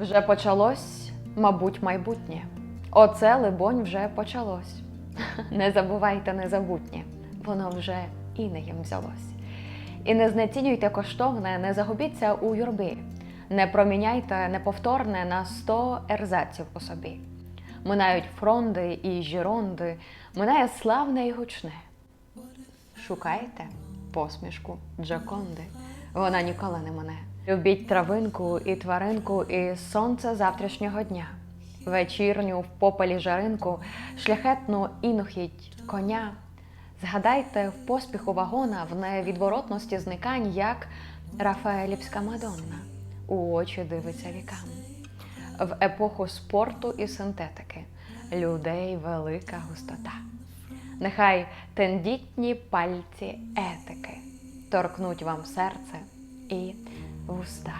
Вже почалось, мабуть, майбутнє. Оце, либонь, вже почалось. Не забувайте незабутнє, воно вже інеєм взялось. І не знецінюйте коштовне, не загубіться у юрбі, не проміняйте неповторне на сто ерзаців у собі. Минають фронди і жіронди, минає славне і гучне. Шукайте посмішку Джаконди, вона ніколи не мене. Любіть травинку і тваринку, і сонце завтрашнього дня. Вечірню в попелі жаринку, шляхетну інохідь коня. Згадайте в поспіху вагона в невідворотності зникань, як Рафаелівська Мадонна у очі дивиться вікам. В епоху спорту і синтетики людей велика густота. Нехай тендітні пальці торкнуть вам серце і вуста.